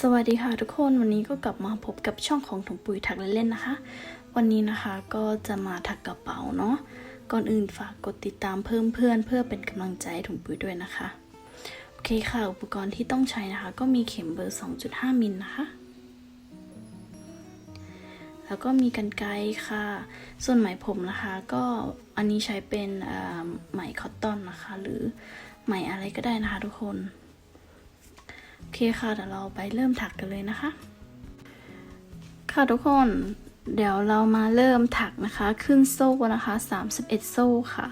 สวัสดีค่ะทุกคนวันนี้ก็กลับมาพบกับช่องของถุงปุ๋ยถักเล่นๆนะคะ วันนี้นะคะก็จะมาถักกระเป๋าเนาะก่อนอื่นฝากกดติดตามเพิ่มเพื่อนเพื่อเป็นกำลังใจใถุงปุ๋ยด้วยนะคะ โอเคค่ะ อุปกรณ์ที่ต้องใช้นะคะ ก็มีเข็มเบอร์ 2.5 มิลนะคะ แล้วก็มีกันไกค่ะ ส่วนไหมผมนะคะ ก็อันนี้ใช้เป็นไหมคอตตอนนะคะ หรือไหมอะไรก็ได้นะคะทุกคน โอเคค่ะเดี๋ยวเราไปเริ่มถักกันเลยนะคะ ค่ะทุกคนเดี๋ยวเรามาเริ่มถักนะคะ ขึ้นโซ่นะคะ 31 โซ่ค่ะ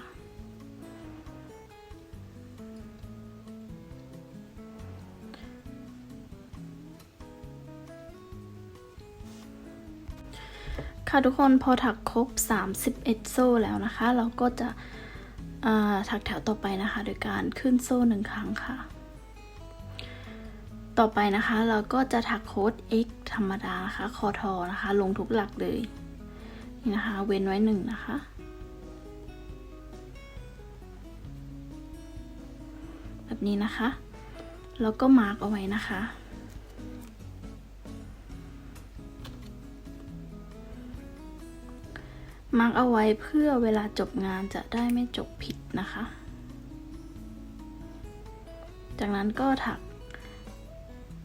ค่ะทุกคนพอถักครบ 31 โซ่แล้วนะคะ เราก็จะถักแถวต่อไปนะคะ โดยการขึ้นโซ่หนึ่งครั้งค่ะ ต่อไปนะคะเราก็จะถักโค้ด x ธรรมดานะคะคอทอนะคะ ลงทุกหลักเลยนี่นะคะ เว้นไว้หนึ่งนะคะ แบบนี้นะคะ แล้วก็มาร์กเอาไว้นะคะ มาร์กเอาไว้เพื่อเวลาจบงานจะได้ไม่จบผิดนะคะ จากนั้นก็ถัก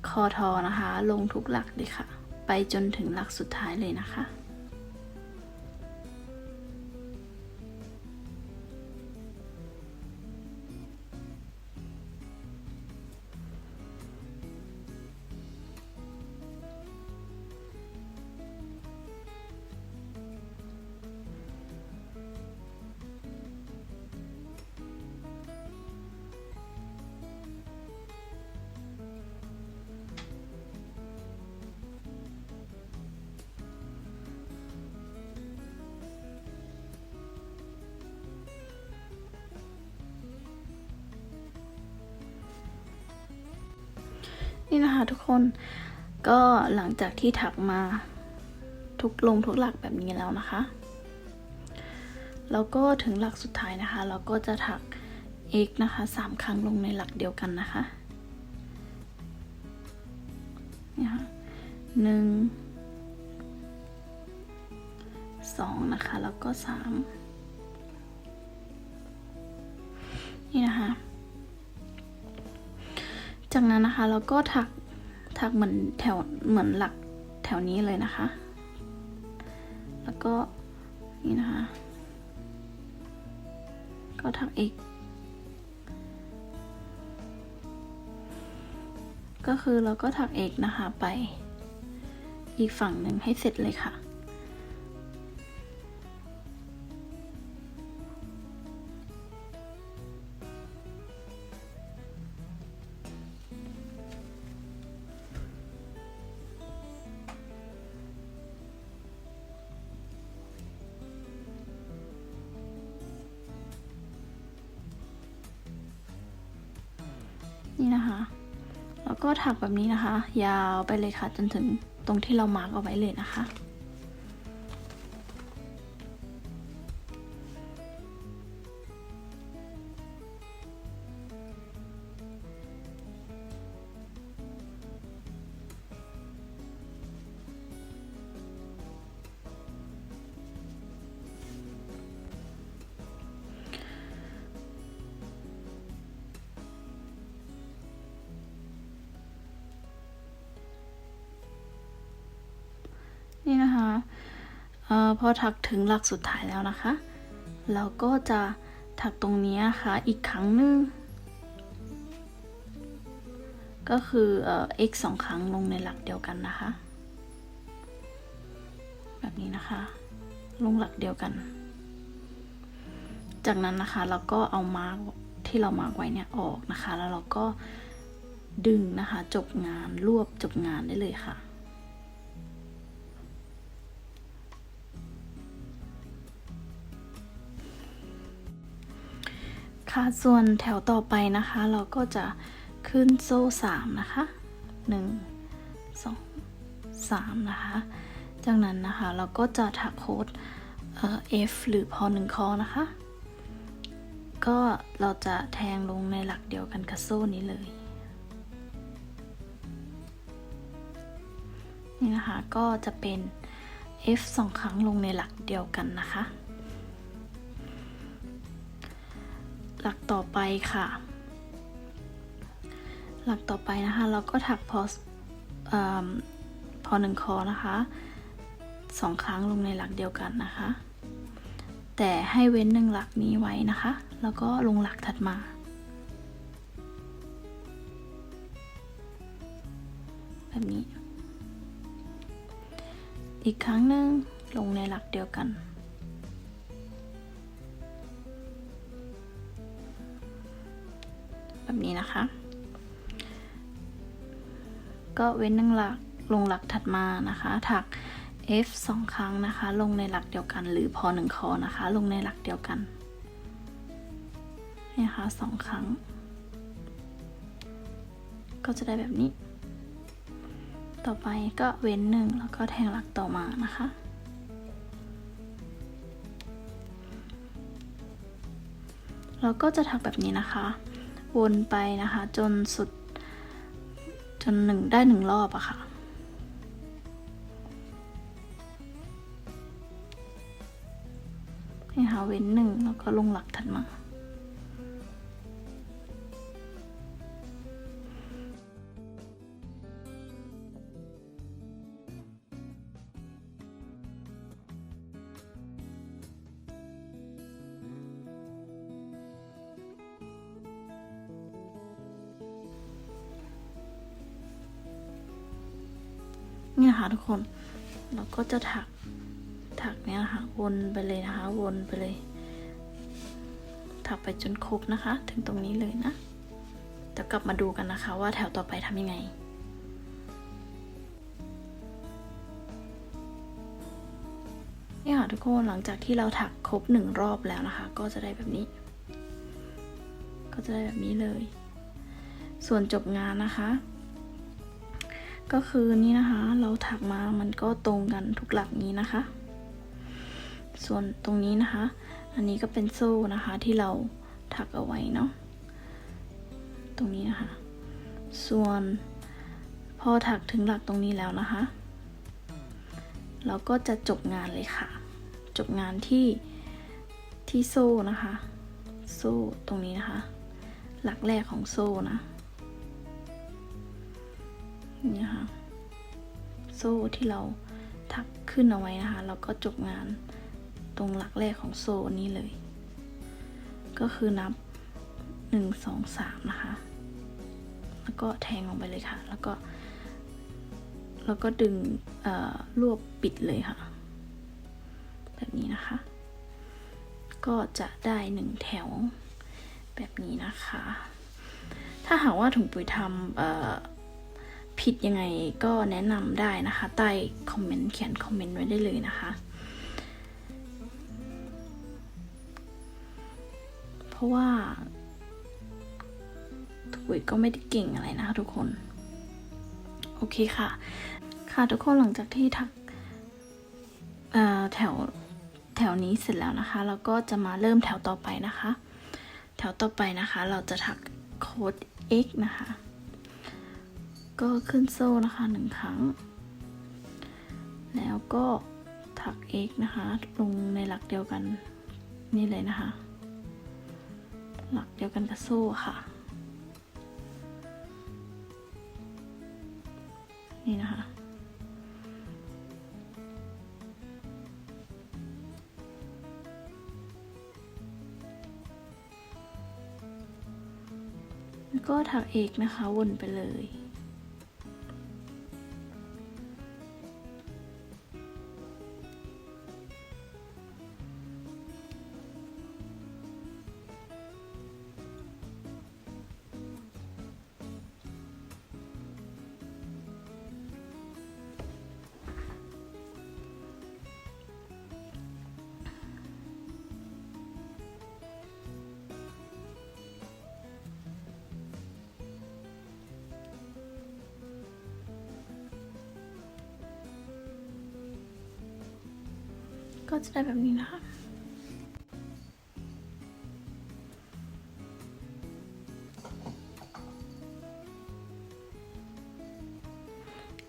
คอทอนะคะ ลงทุกหลักเลยค่ะ ไปจนถึงหลักสุดท้ายเลยนะคะ นี่นะคะทุกคนก็หลังจากที่ถักมาทุกลงทุกหลักแบบนี้แล้วนะคะแล้วก็ถึงหลักสุดท้ายนะคะ เราก็จะถัก x นะคะสามครั้งลงในหลักเดียวกันนะคะนี่ค่ะหนึ่งสองนะคะ แล้วก็สามนี่นะคะ จากนั้นนะคะเราก็ถักถักเหมือนแถวเหมือนหลักแถวนี้เลยนะคะ แล้วก็นี่นะคะ ก็ถักอีก ก็คือเราก็ถักเอกนะคะไปอีกฝั่งหนึ่งให้เสร็จเลยค่ะ นี่นะคะ แล้วก็ถักแบบนี้นะคะ ยาวไปเลยค่ะจนถึงตรงที่เรามาร์กเอาไว้เลยนะคะ นี่นะคะออพอถักถึงหลักสุดท้ายแล้วนะคะ เราก็จะถักตรงนี้ค่ะอีกครั้งหนึ่งก็คือเอ่อ x สองครั้งลงในหลักเดียวกันนะคะ แบบนี้นะคะ ลงหลักเดียวกัน จากนั้นนะคะเราก็เอามาร์กที่เรามาร์กไว้เนี่ยออกนะคะ แล้วเราก็ดึงนะคะจบงานรวบจบงานได้เลยค่ะ ส่วนแถวต่อไปนะคะ เราก็จะขึ้นโซ่สามนะคะหนึ่งสองสามนะคะ จากนั้นนะคะเราก็จะถักโค้ดเอ่อ F หรือพอหนึ่งคอนะคะ ก็เราจะแทงลงในหลักเดียวกันกับโซ่นี้เลย นี่นะคะก็จะเป็น F สองครั้งลงในหลักเดียวกันนะคะ ต่อไปค่ะ หลักต่อไปนะคะ เราก็ถักพออพอหนึ่งคอนะคะสองครั้งลงในหลักเดียวกันนะคะ แต่ให้เว้นหนึ่งหลักนี้ไว้นะคะ แล้วก็ลงหลักถัดมาแบบนี้ อีกครั้งหนึ่งลงในหลักเดียวกัน แบบนี้นะคะ ก็เว้นหนึ่งหลักลงหลักถัดมานะคะ ถัก F สองครั้งนะคะ ลงในหลักเดียวกัน หรือพอหนึ่งคอนะคะ ลงในหลักเดียวกันนี่นะคะสองครั้ง ก็จะได้แบบนี้ ต่อไปก็เว้นหนึ่งแล้วก็แทงหลักต่อมานะคะเราก็จะถักแบบนี้นะคะ วนไปนะคะ จนสุด จนหนึ่งได้หนึ่งรอบอะค่ะ นี่ค่ะเว้นหนึ่งแล้วก็ลงหลักถัดมา เนี่ยค่ะทุกคน เราก็จะถักถักเนี่ยนะคะวนไปเลยนะคะ วนไปเลย ถักไปจนครบนะคะ ถึงตรงนี้เลยนะเดี๋ยวกลับมาดูกันนะคะ ว่าแถวต่อไปทำยังไงเนี่ยค่ะทุกคนหลังจากที่เราถักครบหนึ่งรอบแล้วนะคะ ก็จะได้แบบนี้ ก็จะได้แบบนี้เลย ส่วนจบงานนะคะ ก็คือนี่นะคะ เราถักมามันก็ตรงกันทุกหลักนี้นะคะ ส่วนตรงนี้นะคะ อันนี้ก็เป็นโซ่นะคะที่เราถักเอาไว้เนาะตรงนี้นะคะ ส่วนพอถักถึงหลักตรงนี้แล้วนะคะ เราก็จะจบงานเลยค่ะ จบงานที่ที่โซ่นะคะ โซ่ตรงนี้นะคะ หลักแรกของโซ่นะ นี่นะคะโซ่ที่เราถักขึ้นเอาไว้นะคะแล้วก็จบงานตรงหลักแรกของโซ่นี้เลย ก็คือนับหนึ่งสองสามนะคะ แล้วก็แทงลงไปเลยค่ะ แล้วก็ แล้วก็ดึงรวบปิดเลยค่ะ แบบนี้นะคะ ก็จะได้หนึ่งแถวแบบนี้นะคะ ถ้าหากว่าถุงปุ๋ยทำ ผิดยังไงก็แนะนำได้นะคะ ใต้คอมเมนต์เขียนคอมเมนต์ไว้ได้เลยนะคะ เพราะว่าถุยก็ไม่ได้เก่งอะไรนะคะทุกคน โอเคค่ะ ค่ะทุกคนหลังจากที่ถักแถวแถวนี้เสร็จแล้วนะคะ เราก็จะมาเริ่มแถวต่อไปนะคะ แถวต่อไปนะคะ เราจะถักโค้ด x นะคะ ก็ขึ้นโซ่นะคะหนึ่งครั้ง แล้วก็ถัก x นะคะ ลงในหลักเดียวกันนี่เลยนะคะ หลักเดียวกันกับโซ่ค่ะ นี่นะคะแล้วก็ถักเอกนะคะวนไปเลย ก็จะได้แบบนี้นะคะ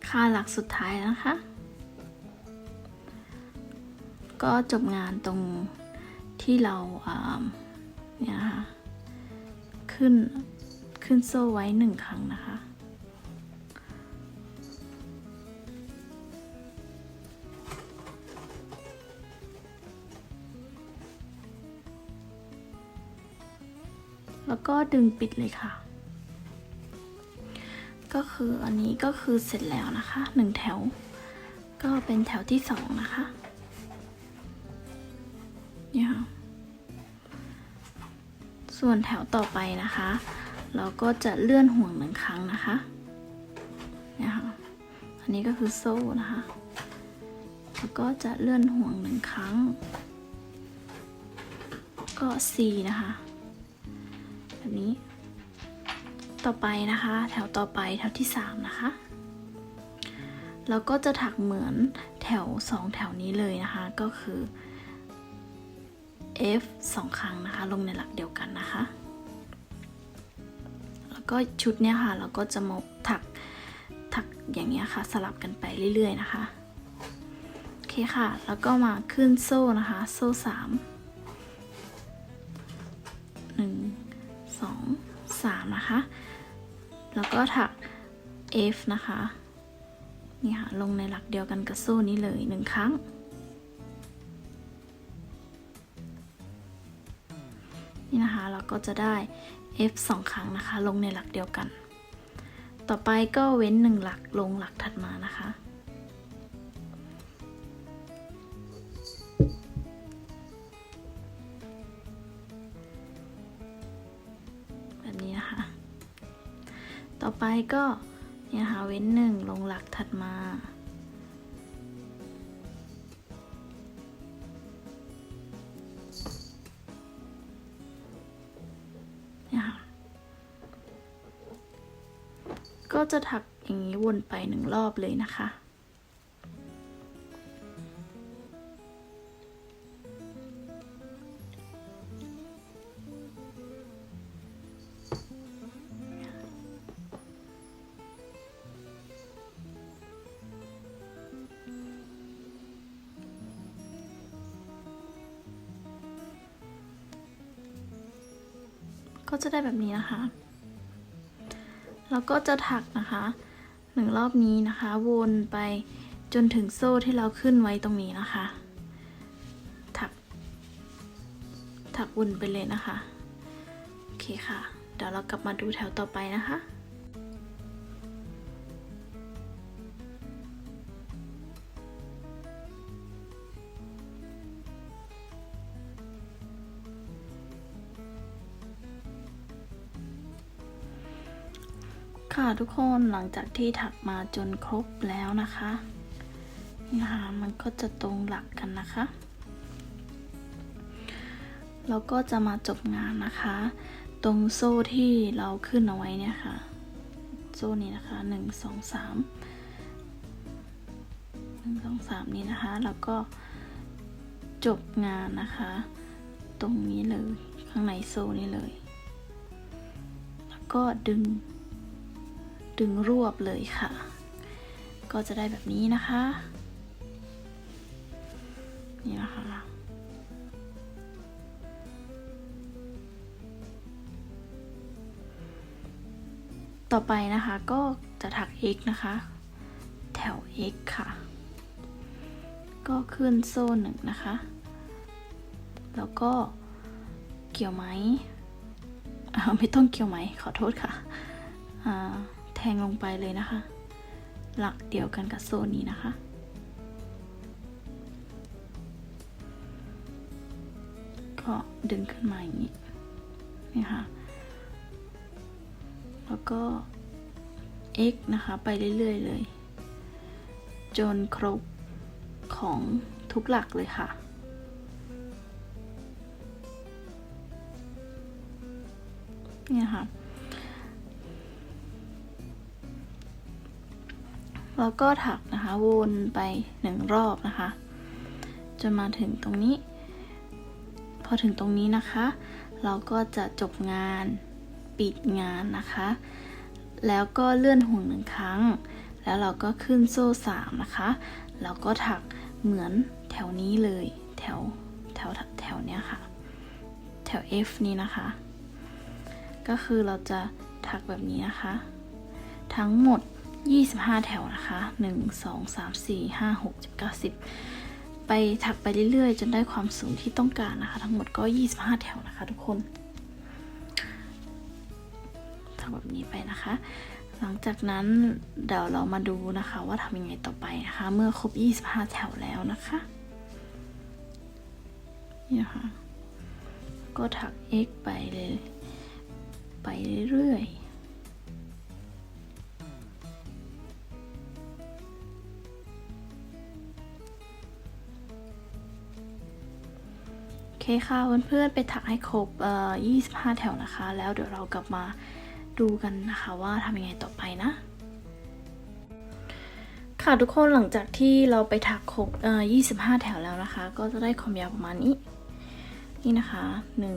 ค่าหลักสุดท้ายนะคะ ก็จบงานตรงที่เราเนี่ยนะคะ ขึ้นขึ้นโซ่ไว้หนึ่งครั้งนะคะ ก็ดึงปิดเลยค่ะ ก็คืออันนี้ก็คือเสร็จแล้วนะคะหนึ่งแถว ก็เป็นแถวที่สองนะคะเนี่ยค่ะส่วนแถวต่อไปนะคะ เราก็จะเลื่อนห่วงหนึ่งครั้งนะคะเนี่ยค่ะอันนี้ก็คือโซ่นะคะแล้วก็จะเลื่อนห่วงหนึ่งครั้ง ก็ C นะคะ แบบนี้ ต่อไปนะคะ แถวต่อไปแถวที่สามนะคะ แล้วก็จะถักเหมือนแถวสองแถวนี้เลยนะคะ ก็คือ F สองครั้งนะคะ ลงในหลักเดียวกันนะคะ แล้วก็ชุดเนี้ยค่ะ เราก็จะมาถักถักอย่างเงี้ยค่ะ สลับกันไปเรื่อย ๆ นะคะ โอเคค่ะ แล้วก็มาขึ้นโซ่นะคะ โซ่สา มหนึ่งสองสามนะคะ แล้วก็ถัก F นะคะ นี่ค่ะ ลงในหลักเดียวกันกับโซ่นี้เลยหนึ่งครั้ง นี่นะคะ เราก็จะได้ F สองครั้งนะคะ ลงในหลักเดียวกัน ต่อไปก็เว้นหนึ่งหลักลงหลักถัดมานะคะ ไปก็เนี่ยค่ะเว้นหนึ่งลงหลักถัดมาเนี่ยค่ะก็จะถักอย่างนี้วนไปหนึ่งรอบเลยนะคะ ก็จะได้แบบนี้นะคะ แล้วก็จะถักนะคะหนึ่งรอบนี้นะคะ วนไปจนถึงโซ่ที่เราขึ้นไว้ตรงนี้นะคะ ถัก ถักวนไปเลยนะคะ โอเคค่ะ เดี๋ยวเรากลับมาดูแถวต่อไปนะคะ ค่ะทุกคนหลังจากที่ถักมาจนครบแล้วนะคะนี่นะคะมันก็จะตรงหลักกันนะคะแล้วก็จะมาจบงานนะคะ ตรงโซ่ที่เราขึ้นเอาไว้เนี่ยค่ะ โซ่นี้นะคะหนึ่งสองสามหนึ่งสองสามนี้นะคะ แล้วก็จบงานนะคะ ตรงนี้เลยข้างในโซ่นี้เลย แล้วก็ดึง ดึงรวบเลยค่ะ ก็จะได้แบบนี้นะคะ นี่นะคะ ต่อไปนะคะก็จะถัก x นะคะ แถว x ค่ะ ก็ขึ้นโซ่หนึ่งนะคะ แล้วก็เกี่ยวไหมอ่าไม่ต้องเกี่ยวไหมขอโทษค่ะ อ่า แทงลงไปเลยนะคะ หลักเดียวกันกับโซนนี้นะคะ ก็ดึงขึ้นมาอย่างนี้นี่ค่ะ แล้วก็ x นะคะไปเรื่อย ๆ เลย จนครบของทุกหลักเลยค่ะเนี่ยค่ะ แล้วก็ถักนะคะวนไปหนึ่งรอบนะคะ จนมาถึงตรงนี้ พอถึงตรงนี้นะคะ เราก็จะจบงานปิดงานนะคะ แล้วก็เลื่อนห่วงหนึ่งครั้ง แล้วเราก็ขึ้นโซ่สามนะคะ แล้วก็ถักเหมือนแถวนี้เลยแถวแถวแถวเนี้ยค่ะ แถว F นี้นะคะ ก็คือเราจะถักแบบนี้นะคะ ทั้งหมด 25 แถวนะคะ 1 2 3 4 5 6 7 9 10 ไปถักไปเรื่อยๆ จนได้ความสูงที่ต้องการนะคะ ทั้งหมดก็ 25 แถวนะคะทุกคนทำแบบนี้ไปนะคะ หลังจากนั้นเดี๋ยวเรามาดูนะคะว่าทำยังไงต่อไปนะคะ เมื่อครบ 25 แถวแล้วนะคะนี่นะคะก็ถัก x ไปเลย ไปเรื่อยๆ เคค่ะเพื่อนๆไปถักให้ครบเอ่อ25 แถวนะคะ แล้วเดี๋ยวเรากลับมาดูกันนะคะว่าทำยังไงต่อไปนะ ค่ะทุกคนหลังจากที่เราไปถักครบเอ่อ25 แถวแล้วนะคะ ก็จะได้ความยาวประมาณนี้ นี่นะคะ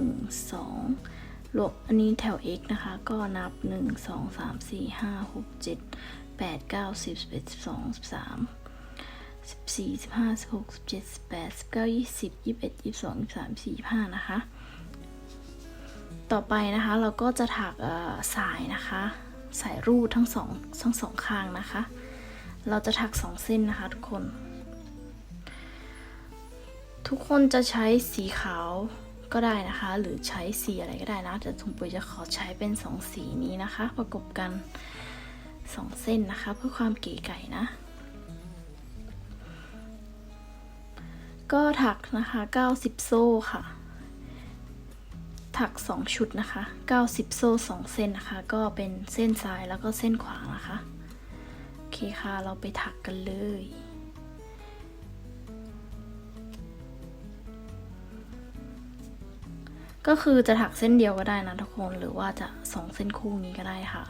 1 2รวมอันนี้แถว x นะคะ ก็นับ 1 2 3 4 5 6 7 8 9 10 11 12 13 14 15 16 17 18 19 20 21 22 23 25นะคะ ต่อไปนะคะเราก็จะถักสายนะคะ สายรูดทั้งสองทั้งสองข้างนะคะ เราจะถักสองเส้นนะคะทุกคน ทุกคนจะใช้สีขาวก็ได้นะคะ หรือใช้สีอะไรก็ได้นะแต่ทุงปุ๋ยจะขอใช้เป็นสองสีนี้นะคะ ประกบกันสองเส้นนะคะ เพื่อความเก๋ไก่นะ ก็ถักนะคะ 90 โซ่ค่ะ ถัก 2 ชุดนะคะ 90 โซ่ 2 เส้นนะคะ ก็เป็นเส้นซ้ายแล้วก็เส้นขวานะคะ โอเคค่ะ เราไปถักกันเลยก็คือจะถักเส้นเดียวก็ได้นะทุกคนหรือว่าจะสองเส้นคู่นี้ก็ได้ค่ะ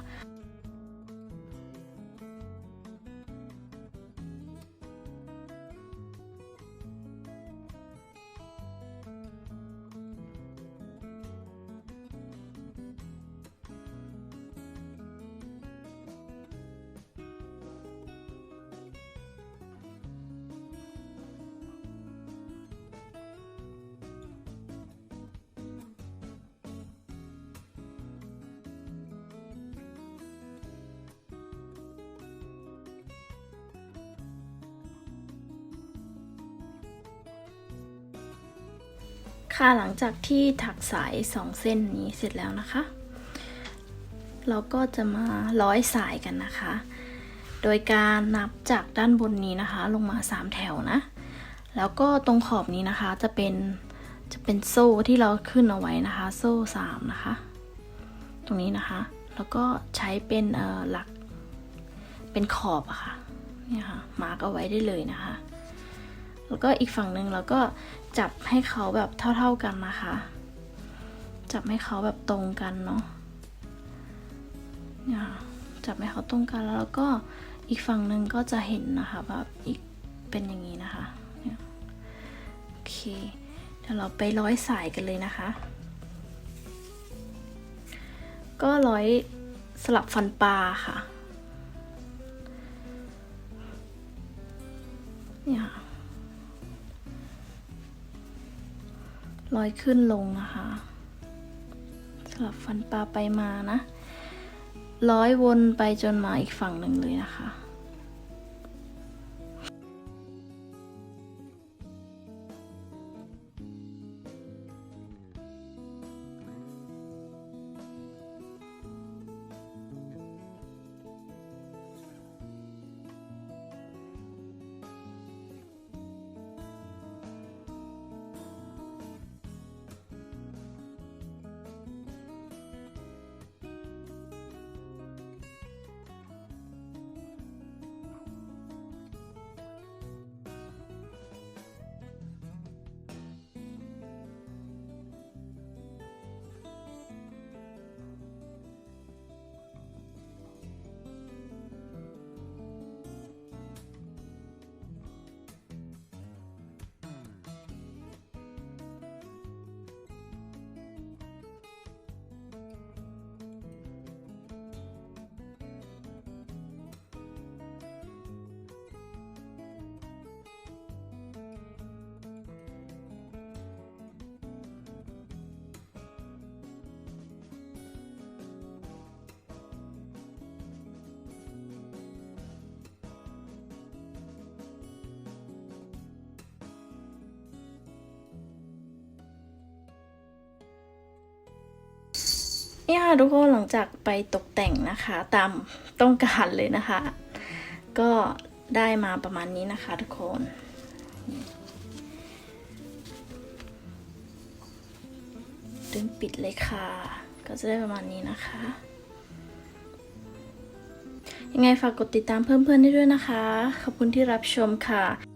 ค่ะหลังจากที่ถักสายสองเส้นนี้เสร็จแล้วนะคะ เราก็จะมาร้อยสายกันนะคะ โดยการนับจากด้านบนนี้นะคะ ลงมา 3 แถวนะ แล้วก็ตรงขอบนี้นะคะจะเป็นจะเป็นโซ่ที่เราขึ้นเอาไว้นะคะ โซ่3นะคะ ตรงนี้นะคะ แล้วก็ใช้เป็นเออหลักเป็นขอบอะค่ะเนี่ยค่ะมาร์กเอาไว้ได้เลยนะคะ แล้วก็อีกฝั่งหนึ่งเราก็ จับให้เขาแบบเท่า ๆกันนะคะ จับให้เขาแบบตรงกันเนาะจับให้เขาตรงกันแล้วเราก็อีกฝั่งหนึ่งก็จะเห็นนะคะแบบอีกเป็นอย่างนี้นะคะโอเคเดี๋ยวเราไปร้อยสายกันเลยนะคะ ก็ร้อยสลับฟันปลาค่ะเนี่ยค่ะ ลอยขึ้นลงนะคะสลับฟันปลาไปมานะ ร้อยวนไปจนมาอีกฝั่งหนึ่งเลยนะคะ นี่ค่ะทุกคนหลังจากไปตกแต่งนะคะตามต้องการเลยนะคะ ก็ได้มาประมาณนี้นะคะทุกคนดึงปิดเลยค่ะ ก็จะได้ประมาณนี้นะคะ ยังไงฝากกดติดตามเพื่อนๆได้ด้วยนะคะ ขอบคุณที่รับชมค่ะ